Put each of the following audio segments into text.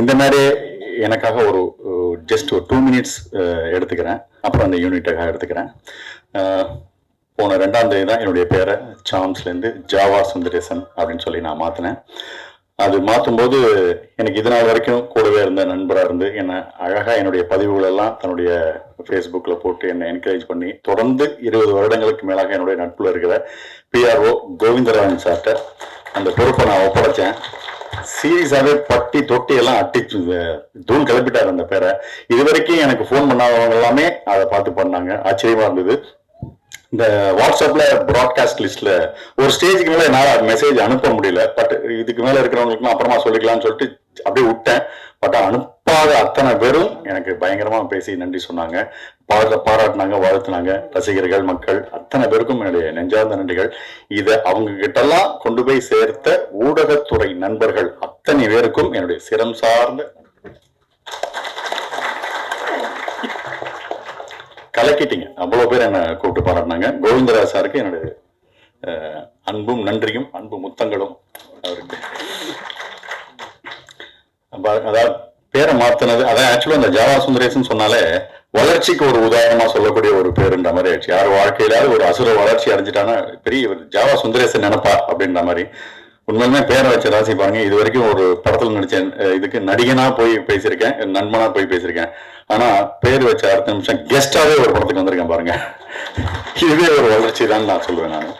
இந்த மாதிரி எனக்காக ஒரு ஜஸ்ட் ஒரு டூ மினிட்ஸ் எடுத்துக்கிறேன். அப்புறம் அந்த யூனிட்டுக்காக எடுத்துக்கிறேன். போன ரெண்டாம் தேதி தான் என்னுடைய பேரை சாம்ஸ்லேருந்து ஜாவா சுந்தரேசன் அப்படின்னு சொல்லி நான் மாற்றினேன் அது மாற்றும்போது எனக்கு இது நாள் வரைக்கும் கூடவே இருந்த நண்பராக இருந்து என்னை அழகாக என்னுடைய பதிவுகளெல்லாம் தன்னுடைய ஃபேஸ்புக்கில் போட்டு என்னை என்கரேஜ் பண்ணி தொடர்ந்து இருபது வருடங்களுக்கு மேலாக என்னுடைய நட்பில் இருக்கிற பிஆர்ஓ கோவிந்தராஜன் சார்கிட்ட அந்த பொறுப்பை நான் ஒப்படைச்சேன். சீரியஸாகவே பட்டி தொட்டி எல்லாம் அட்டிச்சு. தூள் கிளப்பிட்டார் அந்த பேரை. இது வரைக்கும் எனக்கு ஃபோன் பண்ணாதவங்க எல்லாமே அதை பார்த்து பண்ணாங்க. ஆச்சரியமா இருந்தது. இந்த வாட்ஸ்அப்ல ப்ராட்காஸ்ட் லிஸ்ட்ல ஒரு ஸ்டேஜுக்கு மேல என்னால மெசேஜ் அனுப்ப முடியல. பட் இதுக்கு மேல இருக்கிறவங்களுக்கு அப்புறமா சொல்லிக்கலாம்னு சொல்லிட்டு அப்படியே விட்டேன். பட் பாத அத்தனை பேரும் எனக்கு பயங்கரமா பேசி நன்றி சொன்னாங்க. பாராட்ட பாராட்டினாங்க வாழ்த்துனாங்க. ரசிகர்கள் மக்கள் அத்தனை பேருக்கும் என்னுடைய நெஞ்சார்ந்த நன்றிகள். இதை அவங்க கிட்டலாம் கொண்டு போய் சேர்த்த ஊடகத்துறை நண்பர்கள் அத்தனை பேருக்கும் என்னுடைய சிரம் சார்ந்த கலக்கிட்டீங்க. அவ்வளவு பேர் என்ன கூப்பிட்டு பாராட்டினாங்க. கோவிந்தராஜ் சாருக்கு என்னுடைய அஹ், அன்பும் நன்றியும் அன்பு முத்தங்களும் அவருக்கு. அதாவது பேரை மாத்தினது அதான் ஆக்சுவலா இந்த ஜாவா சுந்தரேசன் சொன்னாலே வளர்ச்சிக்கு ஒரு உதாரணமா சொல்லக்கூடிய ஒரு பேருன்ற மாதிரி ஆயிடுச்சு. யார் வாழ்க்கையிலாவது ஒரு அசுர வளர்ச்சி அடைஞ்சிட்டானா பெரிய ஒரு ஜாவா சுந்தரேசன் நினைப்பா அப்படின்ற மாதிரி. உண்மையுமே பேரை வச்ச ராசி பாருங்க இது வரைக்கும் ஒரு படத்துல நடிச்சேன் இதுக்கு நடிகனா போய் பேசியிருக்கேன் நண்பனா போய் பேசியிருக்கேன். ஆனா பேர் வச்ச அடுத்த நிமிஷம் கெஸ்டாவே ஒரு படத்துக்கு வந்திருக்கேன் பாருங்க. இதுவே ஒரு வளர்ச்சி தான் நான் சொல்லுவேன் நான்.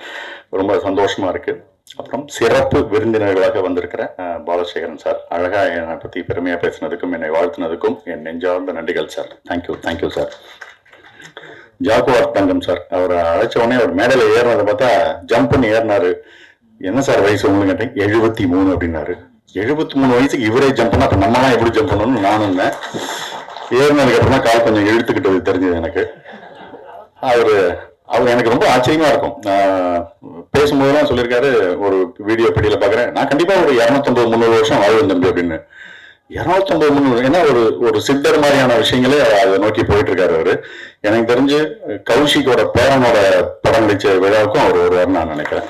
ரொம்ப சந்தோஷமா இருக்கு. அப்புறம் சிறப்பு விருந்தினர்களாக வந்திருக்கிற பாலசேகரன் சார். அழகா என்னை பத்தி பெருமையா பேசினதுக்கும் என்னை வாழ்த்தினதுக்கும் என் நெஞ்சார்ந்த நன்றிகள் sir. Thank you thank you sir. Jaguar Thangam sir அவரை அழைச்ச உடனே அவர் மேடையில ஏறினதை பார்த்தா ஜம்ப் பண்ணி ஏறினாரு. என்ன சார் வயசு உங்களுக்கு கேட்டேன்? எழுபத்தி மூணு அப்படின்னாரு. எழுபத்தி மூணு வயசுக்கு இவரே ஜம்ப் பண்ணா அப்ப நம்மலாம் எப்படி ஜம்ப் பண்ணணும்னு நானும் இருந்தேன் ஏறினதுக்கு அப்புறம் கால் கொஞ்சம் இழுத்துக்கிட்டது தெரிஞ்சது எனக்கு. அவரு அவர் எனக்கு ரொம்ப ஆச்சரியமா இருக்கும். பேசும்போதெல்லாம் சொல்லியிருக்காரு ஒரு வீடியோ பிடியில பாக்குறேன் நான் கண்டிப்பா ஒரு இரநூத்தொன்பது முந்நூறு வருஷம் வாழ்வேன் தம்பி அப்படின்னு. இரநூத்தம்பது முந்நூறு ஏன்னா ஒரு ஒரு சித்தர் மாதிரியான விஷயங்களே அதை நோக்கி போயிட்டு இருக்காரு அவரு. எனக்கு தெரிஞ்சு கௌஷிக்கோட பேரனோட படம் நடிச்ச விழாவுக்கும் அவர் வருவார் நான் நினைக்கிறேன்.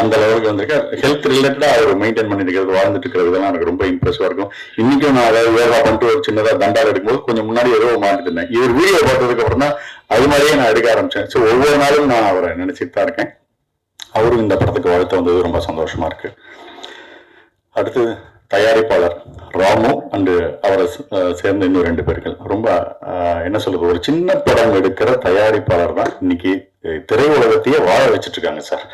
அந்த லெவலுக்கு வந்திருக்கேன் ஹெல்த் ரிலேட்டடா அவர் மெயின்டைன் பண்ணிட்டு இருக்கிறது வாழ்ந்துட்டு இருக்கிறது எனக்கு ரொம்ப இம்ப்ரெசிவா இருக்கும். இன்னைக்கும் நான் அதாவது யோகா பண்ணிட்டு ஒரு சின்னதா தண்டால் எடுக்கும்போது கொஞ்சம் முன்னாடி ஏதோ மாட்டிட்டு இருந்தேன். இவர் வீடியோ பார்த்ததுக்கு அப்புறம் தான் அது மாதிரியே நான் எடுக்க ஆரம்பிச்சேன். ஸோ ஒவ்வொரு நாளும் நான் அவரை நினைச்சிட்டு தான் இருக்கேன். அவரும் இந்த படத்துக்கு வாழ்த்து வந்தது ரொம்ப சந்தோஷமா இருக்கு. அடுத்து தயாரிப்பாளர் ராமு அண்டு அவரை சேர்ந்த இன்னும் ரெண்டு பேர்கள். ரொம்ப என்ன சொல்றது ஒரு சின்ன படம் எடுக்கிற தயாரிப்பாளர் தான் இன்னைக்கு திரையுலகத்தையே வாழ வச்சிட்டு இருக்காங்க சார்.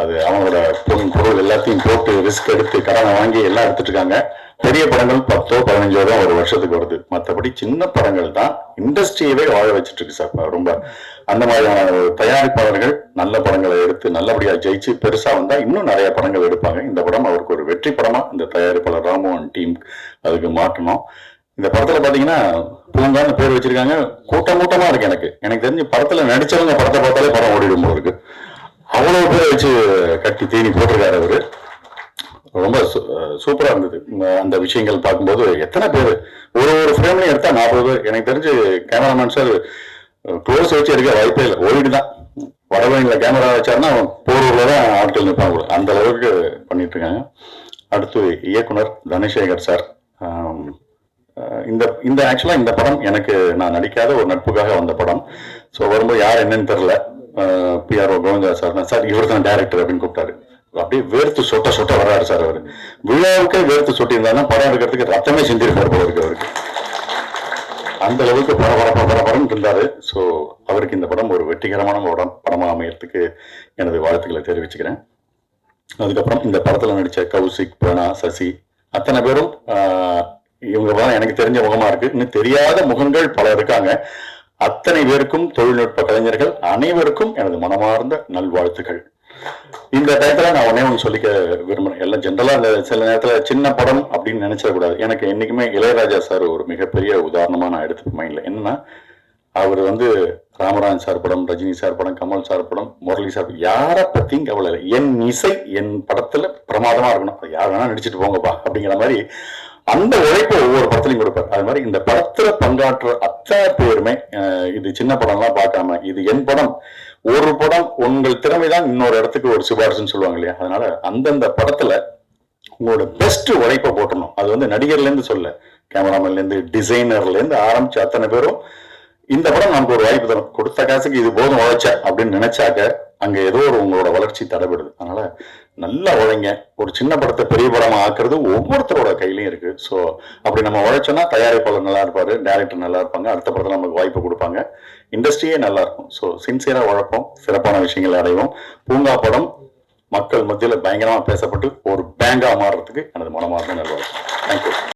அது அவங்களோட பொன் பொருள் எல்லாத்தையும் போட்டு ரிஸ்க் எடுத்து கடனை வாங்கி எல்லாம் எடுத்துட்டு இருக்காங்க. பெரிய படங்கள் பத்தோ பதினஞ்சோ தான் ஒரு வருஷத்துக்கு வருது. மற்றபடி சின்ன படங்கள் தான் இண்டஸ்ட்ரியவே வாழ வச்சுட்டு இருக்கு சார். ரொம்ப அந்த மாதிரியான தயாரிப்பாளர்கள் நல்ல படங்களை எடுத்து நல்லபடியா ஜெயிச்சு பெருசா வந்தா இன்னும் நிறைய படங்கள் எடுப்பாங்க. இந்த படம் அவருக்கு ஒரு வெற்றி படமா இந்த தயாரிப்பாளர் ராமு டீம் அதுக்கு மாற்றணும். இந்த படத்துல பாத்தீங்கன்னா பூங்கான்னு பேர் வச்சிருக்காங்க. கூட்டம் கூட்டமா இருக்கு எனக்கு. எனக்கு தெரிஞ்சு படத்துல நடிச்சவங்க படத்தை பார்த்தாலே படம் ஓடிடும் போல இருக்கு. அவ்வளவு பேர் வச்சு கட்டி தீனி போட்டிருக்காரு அவரு. ரொம்ப சூ- சூப்பரா இருந்தது. அந்த விஷயங்கள் பார்க்கும்போது எத்தனை பேர்? ஒரு ஒரு ஃப்ரேம்லையும் எடுத்தா நாற்பது பேர். எனக்கு தெரிஞ்சு கேமராமேன் சார் க்ளோஸ் வச்சு எடுக்க வாய்ப்பே இல்லை. ஓடிட்டு தான். வடவழியில் கேமரா வச்சாருன்னா போரூர்ல தான் ஆட்கள் நிற்பாங்க அந்த அளவுக்கு பண்ணிட்டு இருக்காங்க. அடுத்து இயக்குனர் தனசேகர் சார் இந்த இந்த ஆக்சுவலாக இந்த படம் எனக்கு நான் நடிக்காத ஒரு நட்புக்காக வந்த படம். ஸோ வரும்போது யார் என்னன்னு தெரில பிஆர்ஓ கோவிந்தா சார் சார் இவர் தான் டேரக்டர் அப்படின்னு கூப்பிட்டாரு. அப்படியே வேர்த்து சொட்ட சொட்ட வர்றாரு சார் அவர். விழாவுக்கே வேர்த்து சொட்டி படம் எடுக்கிறதுக்கு ரத்தமே செஞ்சிருக்காரு போல இருக்கு அவருக்கு. அந்த அளவுக்கு பரபரப்ப பரபரம் இருந்தாரு. ஸோ அவருக்கு இந்த படம் ஒரு வெற்றிகரமான படம் படமா அமையறதுக்கு எனது வாழ்த்துக்களை தெரிவிச்சுக்கிறேன். அதுக்கப்புறம் இந்த படத்துல நடிச்ச கௌசிக் பிரணா சசி அத்தனை பேரும் ஆஹ், இவங்க எனக்கு தெரிஞ்ச முகமா இருக்கு இன்னும் தெரியாத முகங்கள் பல இருக்காங்க. அத்தனை பேருக்கும் தொழில்நுட்ப கலைஞர்கள் அனைவருக்கும் எனது மனமார்ந்த நல்வாழ்த்துகள் இந்த டயத்துல நான் உடனே ஒன்று சொல்லிக்க விரும்புறேன். எல்லாம் ஜென்ரலா இந்த சில நேரத்துல சின்ன படம் அப்படின்னு நினைச்சிடக்கூடாது எனக்கு என்னைக்குமே இளையராஜா சார் ஒரு மிகப்பெரிய உதாரணமா நான் எடுத்துக்க மைண்ட்ல என்னன்னா அவர் வந்து ராமராஜ் சார் படம் ரஜினி சார் படம் கமல் சார் படம் முரளி சார் யாரை பத்தியும் கவலை இல்லை. என் இசை என் படத்துல பிரமாதமா இருக்கணும். யார் வேணா நடிச்சிட்டு போங்கப்பா அப்படிங்கிற மாதிரி அந்த உழைப்பை ஒவ்வொரு படத்துலையும் கொடுப்பார். அது மாதிரி இந்த படத்துல பங்காற்ற அத்தனை பேருமே இது சின்ன படம்லாம் பார்க்காம இது என் படம் ஒரு படம் உங்கள் திறமை தான் இன்னொரு இடத்துக்கு ஒரு சிபாரிசுன்னு சொல்லுவாங்க இல்லையா? அதனால அந்தந்த படத்துல உங்களோட பெஸ்ட் உழைப்பை போட்டணும். அது வந்து நடிகர்ல இருந்து சொல்ல கேமராமேன்ல இருந்து டிசைனர்ல இருந்து ஆரம்பிச்சு அத்தனை பேரும் இந்த படம் நமக்கு ஒரு வாய்ப்பு தரும். கொடுத்த காசுக்கு இது போதும் உழைச்ச அப்படின்னு நினைச்சாக்க அங்க ஏதோ ஒரு உங்களோட வளர்ச்சி தடைபடுது. அதனால நல்லா உழைங்க. ஒரு சின்ன படத்தை பெரிய படமா ஆக்குறது ஒவ்வொருத்தரோட கையிலயும் இருக்கு. ஸோ அப்படி நம்ம உழைச்சோம்னா தயாரிப்பாளர் நல்லா இருப்பாரு டேரக்டர் நல்லா இருப்பாங்க அடுத்த படத்துல நமக்கு வாய்ப்பு கொடுப்பாங்க. இண்டஸ்ட்ரியே நல்லா இருக்கும். ஸோ சின்சியரா உழைப்போம். சிறப்பான விஷயங்களை அடைவோம். பூங்கா படம் மக்கள் மத்தியில் பயங்கரமா பேசப்பட்டு ஒரு பேங்கா மாறுறதுக்கு எனது மனமார்ந்த நல்வாழ்வு தேங்க்யூ